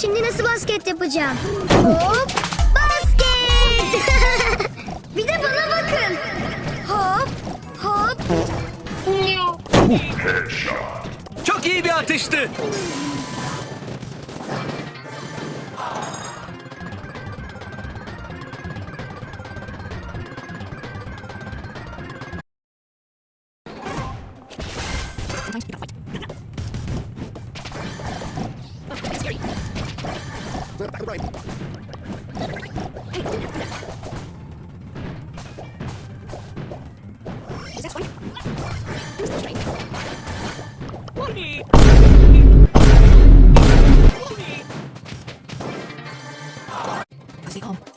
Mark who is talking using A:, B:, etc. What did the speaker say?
A: Şimdi nasıl basket yapacağım? Hop basket. bir de bana bakın. Hop hop.
B: Çok iyi bir atıştı. Stay calm.